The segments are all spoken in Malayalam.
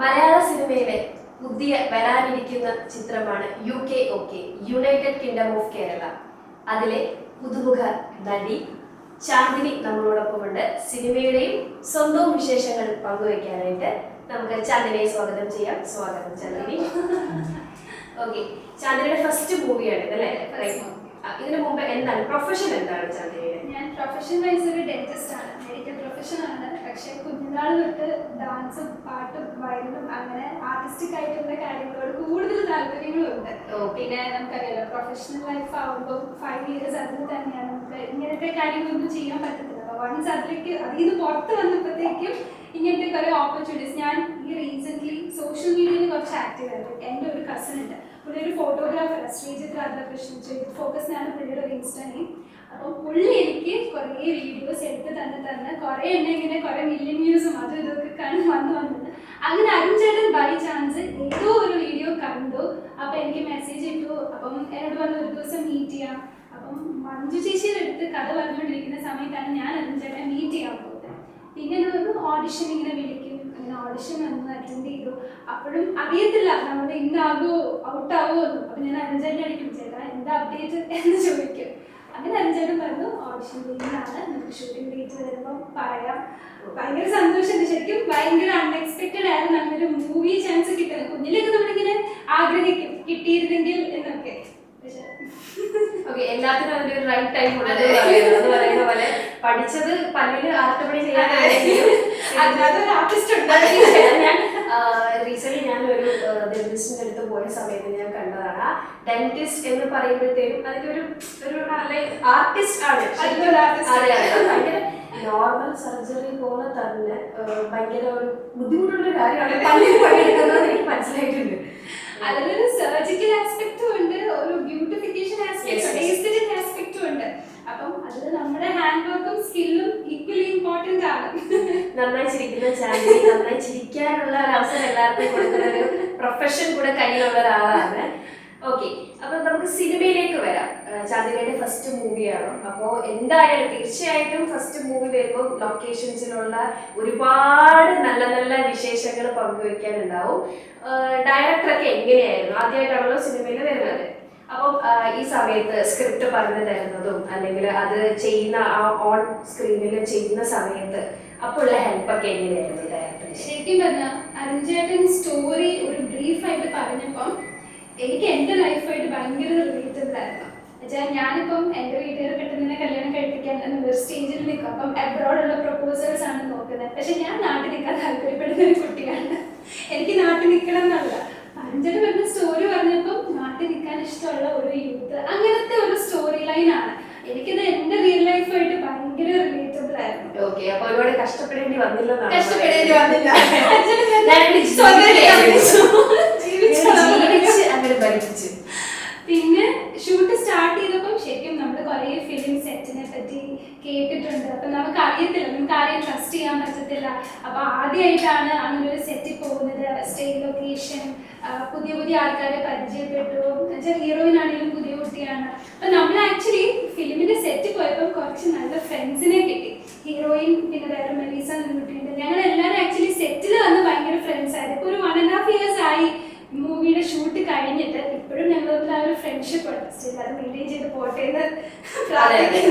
മലയാള സിനിമയിലെ പുതിയ വരാനിരിക്കുന്ന ചിത്രമാണ് U K O United Kingdom of Kerala അതിലെ പുതുമുഖ നടി ചാന്ദിനി നമ്മളോടൊപ്പമുണ്ട്. സിനിമയുടെയും സ്വന്തവും വിശേഷങ്ങൾ പങ്കുവയ്ക്കാനായിട്ട് നമുക്ക് ചാന്ദിനിയെ സ്വാഗതം ചെയ്യാം. സ്വാഗതം ചാന്ദിനി. ഓക്കെ ചാന്ദിനിയുടെ ഫസ്റ്റ് മൂവിയാണ് ഇതല്ലേ ഇതിനു മുമ്പ് എന്താണ്? പ്രൊഫഷൻ എന്താണ് ചാന്ദിനിയുടെ? ഞാൻ പ്രൊഫഷൻ വൈസ് ഒരു ഡെന്റിസ്റ്റ് ആണ്. ആണ് പക്ഷെ കുഞ്ഞുനാൾ തൊട്ട് ഡാൻസും പാട്ടും വയലിനും അങ്ങനെ ആർട്ടിസ്റ്റിക് ആയിട്ടുള്ള കാര്യങ്ങളോട് കൂടുതൽ താല്പര്യങ്ങളുണ്ട്. ഉണ്ട് പിന്നെ നമുക്കറിയാലോ പ്രൊഫഷണൽ ലൈഫ് ആവുമ്പോൾ ഫൈവ് ഇയേഴ്സ് അതിൽ തന്നെയാണ് നമുക്ക് ഇങ്ങനത്തെ കാര്യങ്ങളൊന്നും ചെയ്യാൻ പറ്റത്തില്ല. വൺസ് അതിലേക്ക് അതിൽ പുറത്ത് വന്നപ്പോഴത്തേക്കും ഇങ്ങനത്തെ കുറേ ഓപ്പർച്യൂണിറ്റീസ് ഞാൻ ഈ റീസെന്റ് സോഷ്യൽ മീഡിയയിൽ കുറച്ച് ആക്റ്റീവ് ആയിരുന്നു. എന്റെ ഒരു കസിൻ ഉണ്ട്. പുള്ളി ഒരു ഫോട്ടോഗ്രാഫർ ശ്രീജിത് രാധാകൃഷ്ണൻ. ഫോക്കസ് ഫോക്കസിനാണ് പുള്ളിയുടെ ഒരു പുള്ളി എനിക്ക് കുറേ വീഡിയോസ് എടുത്ത് തന്ന് തന്ന് കുറേ എന്നെ ഇങ്ങനെ കുറേ മില്യൺ വ്യൂസും അതും ഇതൊക്കെ കണ്ട് വന്ന് വന്നത് അങ്ങനെ അരുൺ ചേട്ടൻ ബൈ ചാൻസ് ഏതോ ഒരു വീഡിയോ കണ്ടു. അപ്പം എനിക്ക് മെസ്സേജ് ഇട്ടു. അപ്പം എന്നോട് പറഞ്ഞു ഒരു ദിവസം മീറ്റ് ചെയ്യാം. അപ്പം മഞ്ജു ചേച്ചിയുടെ അടുത്ത് കഥ പറഞ്ഞുകൊണ്ടിരിക്കുന്ന സമയത്താണ് ഞാൻ അരുൺ മീറ്റ് ചെയ്യാൻ പോകുന്നത് പിന്നെ എന്നൊരു ഓഡിഷൻ ഇങ്ങനെ വിളിക്കും. അങ്ങനെ ഓഡിഷൻ വന്ന് അറ്റൻഡ് ചെയ്തു. അപ്പോഴും അറിയത്തില്ല നമ്മൾ ഇന്നാകോ ഔട്ടാവോ ഒന്നും അപ്പം ഞാൻ അരുൺ ചേട്ടനെ അടിക്കും ചേട്ടാ എന്താ അപ്ഡേറ്റ് എന്ന് ചോദിക്കും. അങ്ങനെ അഞ്ചേരും പറഞ്ഞു ഓഡിഷൻ ഡേറ്റിലാണ് നമുക്ക് ഷൂട്ടിംഗ് ഡേറ്റ് വരുമ്പോൾ പറയാം. ഭയങ്കര സന്തോഷമുണ്ട്. ശരിക്കും ഭയങ്കര അൺഎക്സ്പെക്റ്റഡ് ആയിരുന്നു. നല്ലൊരു മൂവി ചാൻസ് കിട്ടുന്നത്. കുഞ്ഞിലൊക്കെ നമ്മളിങ്ങനെ ആഗ്രഹിക്കും കിട്ടിയിരുന്നെങ്കിൽ എന്നൊക്കെ. ഓക്കെ എല്ലാത്തിനും അതിന്റെ ഒരു റൈറ്റ് ടൈം ഉണ്ട് അതെ. എന്ന് പറയുന്ന പോലെ പഠിച്ചത് പല്ലിൽ അല്ലാതെ ഒരു ഞാൻ റീസെന്റ് ഞാൻ ഒരു ഡെന്റിസ്റ്റിന്റെ അടുത്ത് പോയ സമയത്ത് ഞാൻ കണ്ടതാണ്. ഡെന്റിസ്റ്റ് എന്ന് പറയുമ്പോഴത്തേക്കും അതിന്റെ ഒരു ഒരു ആർട്ടിസ്റ്റ് ആണ്. ഭയങ്കര നോർമൽ സർജറി പോലെ തന്നെ ഭയങ്കര ഒരു ബുദ്ധിമുട്ടുള്ള കാര്യമാണ്. പല്ലിൽ പണിയെടുക്കുന്നത് എനിക്ക് മനസ്സിലായിട്ടുണ്ട്. അതിലൊരു സർജിക്കൽ ആസ്പെക്റ്റും ഉണ്ട് ഒരു ബ്യൂട്ടിഫിക്കേഷൻ ആസ്പെക്ട്. എസ്തറ്റിക് ആസ്പെക്റ്റും ഉണ്ട് അപ്പം അതിൽ നമ്മുടെ ഹാൻഡ് വർക്കും സ്കില്ലും ഈക്വലി ഇമ്പോർട്ടന്റ് ആണ്. നന്നായി ചിരിക്കുന്ന ചാനൽ നന്നായി ചിരിക്കാനുള്ള ഒരു അവസരം എല്ലാവർക്കും കൊടുക്കുന്ന ഒരു പ്രൊഫഷൻ ഒരാളാണ്. ഓക്കെ അപ്പൊ നമുക്ക് സിനിമയിലേക്ക് വരാം. ചാന്ദിനിയുടെ ഫസ്റ്റ് മൂവിയാണ് അപ്പോൾ എന്തായാലും തീർച്ചയായിട്ടും ഫസ്റ്റ് മൂവി വരുമ്പോൾ ലൊക്കേഷൻസിലുള്ള ഒരുപാട് നല്ല നല്ല വിശേഷങ്ങൾ പങ്കുവെക്കാനുണ്ടാവും. ഡയറക്ടറൊക്കെ എങ്ങനെയായിരുന്നു? ആദ്യമായിട്ടാണല്ലോ സിനിമയിൽ വരുന്നത്. അപ്പം ഈ സമയത്ത് സ്ക്രിപ്റ്റ് പറഞ്ഞു തരുന്നതും അല്ലെങ്കിൽ അത് ചെയ്യുന്ന ആ ഓൺ സ്ക്രീനിൽ ചെയ്യുന്ന സമയത്ത് അപ്പോൾ ഉള്ള ഹെൽപ്പൊക്കെ എങ്ങനെയായിരുന്നു ശരിക്കും പറഞ്ഞാൽ അരുൺചേട്ടൻ സ്റ്റോറി ഒരു ബ്രീഫായിട്ട് പറഞ്ഞപ്പം എനിക്ക് എന്റെ ലൈഫായിട്ട് ഭയങ്കര റിലേറ്റബിൾ ആയിരുന്നു. എന്നുവെച്ചാൽ ഞാനിപ്പം എന്റെ വീട്ടുകാർ പെട്ടെന്ന് കല്യാണം കഴിപ്പിക്കാൻ എന്നൊരു സ്റ്റേജിൽ നിൽക്കും. അപ്പം അബ്രോഡുള്ള പ്രപ്പോസൽസ് ആണ് നോക്കുന്നത്. പക്ഷെ ഞാൻ നാട്ടിൽ നിൽക്കാൻ താല്പര്യപ്പെടുന്ന ഒരു കുട്ടിയാണ്. എനിക്ക് നാട്ടിൽ നിൽക്കണം എന്നല്ല. അഞ്ചന് പറഞ്ഞ സ്റ്റോറി പറഞ്ഞപ്പം നാട്ടിൽ നിൽക്കാൻ ഇഷ്ടമുള്ള ഒരു യൂത്ത് അങ്ങനത്തെ ഒരു സ്റ്റോറി ലൈൻ ആണ്. എനിക്കിത് എന്റെ റിയൽ ലൈഫായിട്ട് ഭയങ്കര ആയിരുന്നു ഓക്കെ അപ്പൊ ഒരുപാട് കഷ്ടപ്പെടേണ്ടി വന്നില്ല കഷ്ടപ്പെടേണ്ടി വന്നില്ല. അങ്ങനെ പിന്നെ ഷൂട്ട് സ്റ്റാർട്ട് ചെയ്തപ്പോൾ ശരിക്കും നമ്മൾ കുറേ ഫിലിം സെറ്റിനെ പറ്റി കേട്ടിട്ടുണ്ട്. അപ്പം നമുക്ക് അറിയത്തില്ല നമുക്ക് ആരെയും ട്രസ്റ്റ് ചെയ്യാൻ പറ്റത്തില്ല. അപ്പോൾ ആദ്യമായിട്ടാണ് അങ്ങനെ ഒരു സെറ്റിൽ പോകുന്നത് സ്റ്റേ ലൊക്കേഷൻ പുതിയ പുതിയ ആൾക്കാരെ പരിചയപ്പെട്ടു. ഹീറോയിൻ ആണെങ്കിലും പുതിയ കുട്ടിയാണ്. അപ്പൊ നമ്മൾ ആക്ച്വലി ഫിലിമിന്റെ സെറ്റ് പോയപ്പോൾ കുറച്ച് നല്ല ഫ്രണ്ട്സിനെ കിട്ടി. ഹീറോയിൻ പിന്നെ വേറെ മെലീസ എന്ന കുട്ടിയുണ്ട്. ഞങ്ങൾ എല്ലാവരും ആക്ച്വലി സെറ്റിൽ വന്ന് ഭയങ്കര ഫ്രണ്ട്സ് ആയിരുന്നു. ഇപ്പൊ ഒരു വൺ ആൻഡ് ഹാഫ് ഇയേഴ്സ് ആയി മൂവിയുടെ ഷൂട്ട് കഴിഞ്ഞിട്ട് ഇപ്പോഴും ഞങ്ങൾ തമ്മിൽ ആ ഒരു ഫ്രണ്ട്ഷിപ്പ് ഉണ്ട്. സ്റ്റിൽ അത് മെയിന്റെയിൻ ചെയ്ത് പോട്ടെ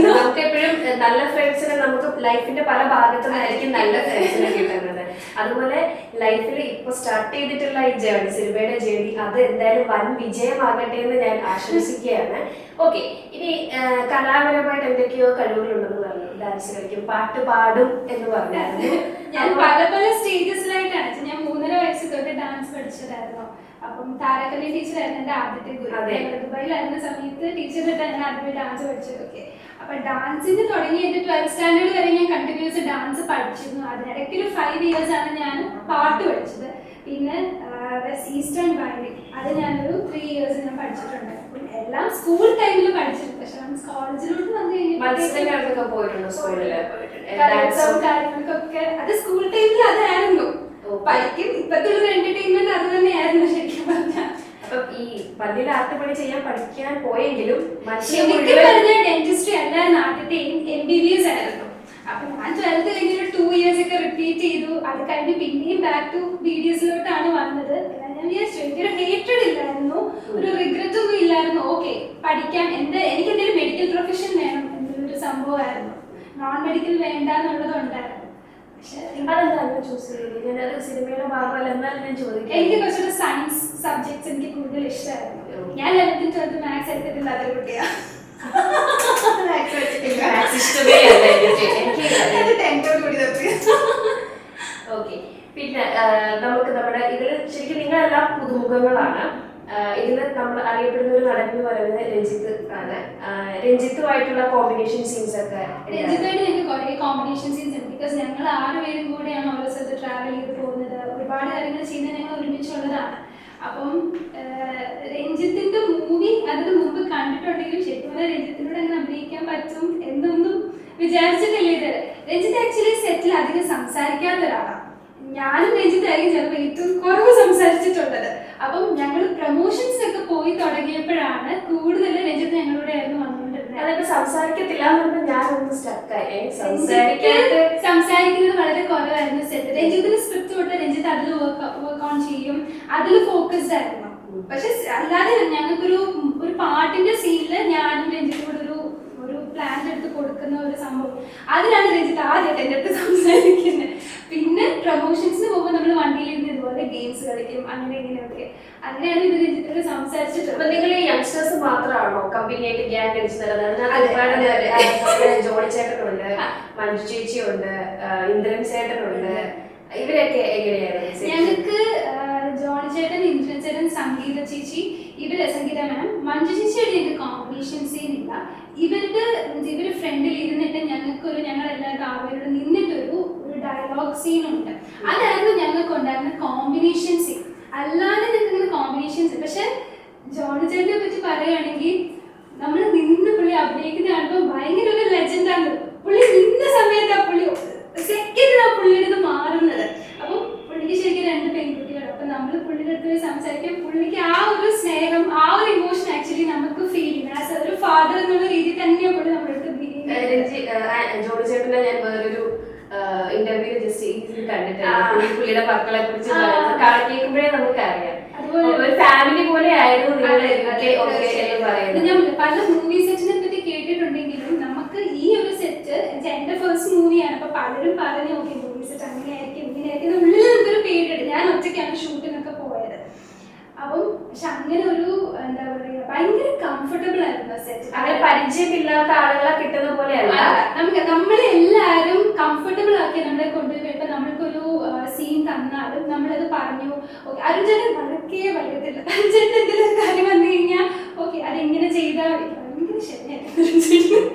നമുക്ക് എപ്പോഴും നല്ല ഫ്രണ്ട്സിനെ നമുക്ക് ലൈഫിന്റെ പല ഭാഗത്തുനിന്നായിരിക്കും നല്ല ഫ്രണ്ട്സിനെ കിട്ടുന്നത്. അതുപോലെ ലൈഫിൽ ഇപ്പൊ സ്റ്റാർട്ട് ചെയ്തിട്ടുള്ള ഈ ജേർണി സിനിമയുടെ ജേർണി അത് എന്തായാലും വൻ വിജയമാകട്ടെ എന്ന് ഞാൻ ആശംസിക്കുകയാണ്. ഓക്കെ ഇനി കലാപരമായിട്ട് എന്തൊക്കെയോ കഴിവുകളുണ്ടെന്ന് പറഞ്ഞു. ഡാൻസ് കളിക്കും പാട്ട് പാടും എന്ന് പറഞ്ഞായിരുന്നു. ഞാൻ പല പല സ്റ്റേജസിലായിട്ടാണ് ഞാൻ മൂന്നര വയസ്സ് തൊട്ട് ഡാൻസ് പഠിച്ചതായിരുന്നു. അപ്പം താരകലി ടീച്ചറായിരുന്നു എന്റെ ആദ്യത്തെ ഗുരു. ദുബായിലായിരുന്ന സമയത്ത് ടീച്ചറിട്ട് ഞാൻ ആദ്യമായി ഡാൻസ് പഠിച്ചതൊക്കെ അപ്പൊ ഡാൻസിന് തുടങ്ങി എന്റെ ട്വൽത്ത് സ്റ്റാൻഡേർഡ് വരെ ഞാൻ ഡാൻസ് പഠിച്ചിരുന്നു. അതിനിടയ്ക്ക് ഒരു ഫൈവ് ഇയേഴ്സ് ആണ് ഞാൻ പാട്ട് പഠിച്ചത്. പിന്നെ ഈസ്റ്റേൺ വയലിൻ അത് ഞാനൊരു ത്രീ ഇയേഴ്സ് ഞാൻ പഠിച്ചിട്ടുണ്ട്. എല്ലാം സ്കൂൾ ടൈമിൽ പഠിച്ചിട്ടുണ്ട് പക്ഷെ നമ്മൾ കോളേജിലോട്ട് വന്നു കാര്യങ്ങൾക്കൊക്കെ. അത് സ്കൂൾ ടൈമിൽ അതായിരുന്നു. പഠിക്കും. ഇപ്പത്തെ ഒരു എന്റർടൈൻമെന്റ് അത് തന്നെയായിരുന്നു ശരിക്കും പറഞ്ഞാൽ അപ്പൊ ഈ പല്ലിൽ ആട്ടുപണി ചെയ്യാൻ പഠിക്കാൻ പോയെങ്കിലും പറഞ്ഞ ഡെന്റിസ്ട്രി അല്ലായിരുന്നു. ആദ്യത്തെ എം ബി ബി എസ് ആയിരുന്നു. അപ്പൊ ഞാൻ ട്വൽത്തിൽ ഇങ്ങനെ ടു ഇയേഴ്സ് ഒക്കെ റിപ്പീറ്റ് ചെയ്തു. അത് കഴിഞ്ഞ് പിന്നെയും ബാക്ക് ടു വീഡിയോസിലോട്ടാണ് വന്നത്. ഞാൻ വിചാരിച്ചു എനിക്കൊരു ഹേറ്റഡ് ഇല്ലായിരുന്നു. ഒരു റിഗ്രറ്റ് ഒന്നും ഇല്ലായിരുന്നു. ഓക്കെ പഠിക്കാം എന്റെ എനിക്ക് എന്തെങ്കിലും മെഡിക്കൽ പ്രൊഫഷൻ വേണം എന്നൊരു സംഭവമായിരുന്നു. നോൺ മെഡിക്കൽ വേണ്ട എന്നുള്ളത് ഉണ്ടായിരുന്നു എനിക്ക് കുറച്ചൊരു സയൻസ് സബ്ജക്ട്സ് എനിക്ക് കൂടുതൽ ഇഷ്ടമായിരുന്നു. ഞാൻ ലെവൻത്തിൽ ട്വൽത്ത് മാത്സ് എടുത്തിട്ടില്ല അതൊരു കുട്ടിയാണ് ഇഷ്ടമേ അല്ല എനിക്ക്. എനിക്ക് ടെൻത്തോട് കൂടി നിർത്തി ഓക്കെ പിന്നെ നമുക്ക് നമ്മുടെ ഇതിൽ ശരിക്കും നിങ്ങളെല്ലാം പുതുമുഖങ്ങളാണ്. ഇതിൽ നമ്മൾ അറിയപ്പെടുന്ന ഒരു നടൻ എന്ന് പറയുന്നത് രഞ്ജിത്ത് ആണ്. രഞ്ജിത്തുമായിട്ടുള്ള കോമ്പിനേഷൻ സീൻസ് ഒക്കെ രഞ്ജിത്തുമായിട്ട് എനിക്ക് കുറേ കോമ്പിനേഷൻ സീൻസ് ഉണ്ട്. ബിക്കോസ് ഞങ്ങൾ ആറുപേരും കൂടെയാണ് ഓരോ സ്ഥലത്ത് ട്രാവൽ ചെയ്ത് പോകുന്നത്. ഒരുപാട് കാര്യങ്ങൾ ചെയ്യുന്നത് ഞങ്ങൾ ഒരുമിച്ചുള്ളതാണ്. അപ്പം രഞ്ജിത്തിന്റെ മൂവി അതിന് മുമ്പ് കണ്ടിട്ടുണ്ടെങ്കിലും ശരിക്കും രഞ്ജിത്തിനോട് അങ്ങനെ അഭിനയിക്കാൻ പറ്റും എന്നൊന്നും വിചാരിച്ചിട്ടില്ല ഇത്. രഞ്ജിത്ത് ആക്ച്വലി സെറ്റിൽ അധികം സംസാരിക്കാത്ത ഒരാളാണ് ഞാനും രഞ്ജിത്തായിരിക്കും ചിലപ്പോൾ ഏറ്റവും കുറവ് സംസാരിച്ചിട്ടുള്ളത്. അപ്പം ഞങ്ങൾ പ്രൊമോഷൻസിനൊക്കെ പോയി തുടങ്ങിയപ്പോഴാണ് കൂടുതൽ രഞ്ജിത്ത് ഞങ്ങളുടെ ആയിരുന്നു വന്നുകൊണ്ടിരുന്നത്. അതൊക്കെ സംസാരിക്കത്തില്ല ഞാനൊന്ന് സ്റ്റക്കായി സംസാരിക്കുന്നത് വളരെ കുറവായിരുന്നു. സെറ്റ് രഞ്ജിത്തിന് സ്ക്രിപ്റ്റ് അതിൽ വർക്ക് വർക്ക് ഓൺ ചെയ്യും. അതിൽ ഫോക്കസ്ഡ് ആയിരുന്നു. പക്ഷെ അല്ലാതെ ഞങ്ങൾക്കൊരു ഒരു പാട്ടിന്റെ സീനിൽ ഞാനും രഞ്ജിത്തും കൂടെ ഒരു ഒരു പ്ലാൻ എടുത്ത് കൊടുക്കുന്ന ഒരു സംഭവം. അതിനാണ് രഞ്ജിത്ത് ആദ്യമായിട്ട് എന്റെ അടുത്ത് സംസാരിക്കുന്നത്. പിന്നെ പ്രൊമോഷൻസിന് പോകുമ്പോൾ നമ്മൾ വണ്ടിയിലിരുന്ന് ഇതുപോലെ ഗെയിംസ് കളിക്കും അങ്ങനെ ഇങ്ങനെയൊക്കെ. അങ്ങനെയാണ് ഇത് രഞ്ജിത്തോട് അപ്പൊ സംസാരിച്ചിട്ടുള്ളത് നിങ്ങൾ ഈ യങ്സ്റ്റേഴ്സ് മാത്രമാണോ കമ്പനിയായിട്ട് ഗ്യാങ് നമ്മുടെ ജോണി ചേട്ടനുണ്ട്. മഞ്ജു ചേച്ചിയുണ്ട് ഇന്ദ്രൻ ചേട്ടനുണ്ട് ഇവരൊക്കെ എങ്ങനെയാണ്? ഞങ്ങൾക്ക് ജോണി ചേട്ടൻ ഇന്ദ്രൻ ചേട്ടൻ സംഗീത ചേച്ചി ഇവർ സംഗീത മാം മഞ്ജു ചേച്ചിയുടെ ഞങ്ങൾക്ക് കോമ്പിനേഷൻ സീൻ ഇല്ല. ഇവരുടെ ഇവർ ഫ്രണ്ടിൽ ഇരുന്നിട്ട് ഞങ്ങൾക്ക് ഒരു ഞങ്ങൾ എല്ലാവരും അവരോട് നിന്നിട്ടൊരു ഒരു ഡയലോഗ് സീൻ ഉണ്ട്. അതായിരുന്നു ഞങ്ങൾക്ക് ഉണ്ടായിരുന്ന കോമ്പിനേഷൻ സീൻ അല്ലാതെ ഞങ്ങൾക്ക് കോമ്പിനേഷൻസ് പക്ഷെ ജോണി ചേട്ടനെ പറ്റി പറയുകയാണെങ്കിൽ നമ്മൾ നിന്ന് പുള്ളി അഭിനയിക്കുന്ന കാണുമ്പോൾ ഭയങ്കര ഒരു ലെജൻഡാണ് പുള്ളി നിന്ന സമയത്ത് ആ പുള്ളി സെക്കൻഡിൽ ആ പുള്ളിയുടെ ഇത് മാറുന്നത് അപ്പം പുള്ളിക്ക് ശരിക്കും രണ്ട് പെൺകുട്ടികൾ അപ്പൊ നമ്മൾ പുള്ളിയുടെ അടുത്ത് പോയി സംസാരിക്കാൻ പുള്ളിക്ക് ആ ഒരു സ്നേഹം ആ ഒരു ഇമോഷൻ ആക്ച്വലി നമുക്ക് ഫീൽ ചെയ്യുന്നത് ആസ് ഒരു ഫാദർ എന്നുള്ള രീതി തന്നെയാണ് പുള്ളി നമ്മുടെ അടുത്ത് behave ആ, ചെയ്യുന്നത്. രഞ്ജി ആ, ജോണി ചേട്ടനെ ഞാൻ വേറൊരു ഇന്റർവ്യൂ ജസ്റ്റ് കണ്ടിട്ടുണ്ട്. പുള്ളിയുടെ മക്കളെ കുറിച്ച്. കേൾക്കുമ്പോഴേ നമുക്കറിയാം. അതുപോലെ ഒരു ഫാമിലി പോലെ ആയിരുന്നു ഞാൻ പല മൂവി സെറ്റിനെ പറ്റി കേട്ടിട്ടുണ്ടെങ്കിലും നമുക്ക് ഈ ഒരു സെറ്റ് എന്റെ ഫസ്റ്റ് മൂവിയാണ് അപ്പൊ പലരും പറഞ്ഞു ഓക്കെ മൂവി സെറ്റ് അങ്ങനെയായിരിക്കും ഇങ്ങനെയായിരിക്കും. ഉള്ളിൽ നമുക്കൊരു പേടിയുണ്ട്. ഞാൻ ഒറ്റയ്ക്കാണ് പോയത് അപ്പം പക്ഷെ അങ്ങനെ ഒരു എന്താ പറയാ ഭയങ്കര കംഫർട്ടബിൾ ആയിരുന്നു സെറ്റ് അങ്ങനെ പരിചയമില്ലാത്ത ആളുകളെ കിട്ടുന്ന പോലെയല്ല. നമുക്ക് നമ്മളെല്ലാരും കംഫർട്ടബിൾ ആക്കി നമ്മളെ കൊണ്ടുപോയി ഇപ്പൊ നമ്മൾക്കൊരു സീൻ തന്നാലും നമ്മളത് പറഞ്ഞു ഓക്കെ അരുചേട്ടൻ വളർക്കേ വലുതില്ല അരുചേട്ടൻ എന്തെങ്കിലും കാര്യം വന്നു കഴിഞ്ഞാൽ ഓക്കെ അതെങ്ങനെ ചെയ്താൽ ഭയങ്കര ശരിയായിരുന്നു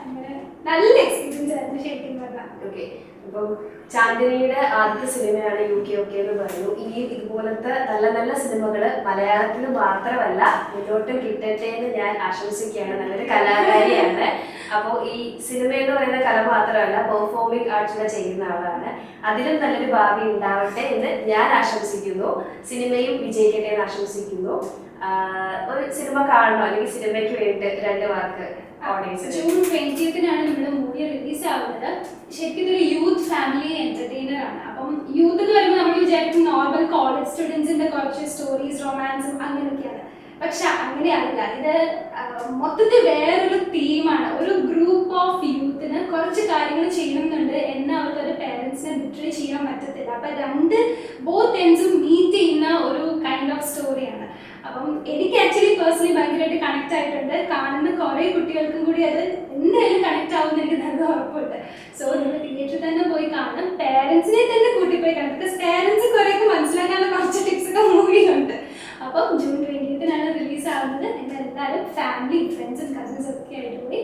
അങ്ങനെ നല്ല എക്സ്പീരിയൻസ് ആയിരുന്നു ശരിക്കും പറഞ്ഞാൽ ഓക്കെ. അപ്പം ചാന്ദിനിയുടെ ആദ്യത്തെ സിനിമയാണ് യു കെ ഒക്കെ എന്ന് പറയുന്നു. ഈ ഇതുപോലത്തെ നല്ല നല്ല സിനിമകൾ മലയാളത്തിൽ മാത്രമല്ല മുന്നോട്ട് കിട്ടട്ടെ എന്ന് ഞാൻ ആശംസിക്കുകയാണ്. നല്ലൊരു കലാകാരിയാണ്. അപ്പോൾ ഈ സിനിമ എന്ന് പറയുന്ന കല മാത്രമല്ല പെർഫോമിംഗ് ആർട്സിനെ ചെയ്യുന്ന ആളാണ്. അതിലും നല്ലൊരു ഭാവി ഉണ്ടാവട്ടെ എന്ന് ഞാൻ ആശംസിക്കുന്നു. സിനിമയും വിജയിക്കട്ടെ എന്ന് ആശംസിക്കുന്നു. ഒരു സിനിമ കാണണോ? അല്ലെങ്കിൽ സിനിമയ്ക്ക് വേണ്ടിയിട്ട് രണ്ട് വാക്ക് ഓഡിയൻസിന് ജൂൺ ട്വന്റിയത്തിനാണ് നമ്മുടെ മൂവി റിലീസ് ആവുന്നത്. ശരിക്കും ഇതൊരു യൂത്ത് ഫാമിലി എന്റർടൈനർ ആണ്. അപ്പം യൂത്ത് എന്ന് പറയുമ്പോൾ നമ്മൾ വിചാരിക്കും നോർമൽ കോളേജ് സ്റ്റുഡൻസിന്റെ കുറച്ച് സ്റ്റോറീസ് റൊമാൻസും അങ്ങനെയൊക്കെയാണ്. പക്ഷെ അങ്ങനെയല്ല. ഇത് മൊത്തത്തിൽ വേറൊരു തീമാണ് ഒരു ഗ്രൂപ്പ് ഓഫ് യൂത്തിന് കുറച്ച് കാര്യങ്ങൾ ചെയ്യുന്നുണ്ട് എന്ന് അവർക്ക് ഒരു പേരൻസിനെ ബിട്രേ ചെയ്യാൻ പറ്റത്തില്ല. അപ്പൊ രണ്ട് ബോത്ത് എൻഡ്സും മീറ്റ് ചെയ്യുന്ന ഒരു കൈൻഡ് ഓഫ് സ്റ്റോറിയാണ് അപ്പം എനിക്ക് ആക്ച്വലി പേഴ്സണലി ഭയങ്കരമായിട്ട് കണക്ട് ആയിട്ടുണ്ട്. കാണുന്ന കുറേ കുട്ടികൾക്കും കൂടി അത് എന്തായാലും കണക്ട് ആവുമെന്ന് എനിക്ക് നല്ല ഉറപ്പുണ്ട്. സോ നിങ്ങൾ തിയേറ്ററിൽ തന്നെ പോയി കാണണം. പേരൻസിനെ തന്നെ കൂട്ടി പോയി പേരൻസ് കുറേയൊക്കെ മനസ്സിലാക്കാനുള്ള കുറച്ച് ടിപ്സ് ഒക്കെ മൂവിയിലുണ്ട് അപ്പം ജൂൺ ട്വന്റിയത്തിനാണ് റിലീസ് ആവുന്നത്. നിങ്ങൾ എല്ലാവരും ഫാമിലി ഫ്രണ്ട്സും കസിൻസ് ഒക്കെ ആയിട്ട് പോയി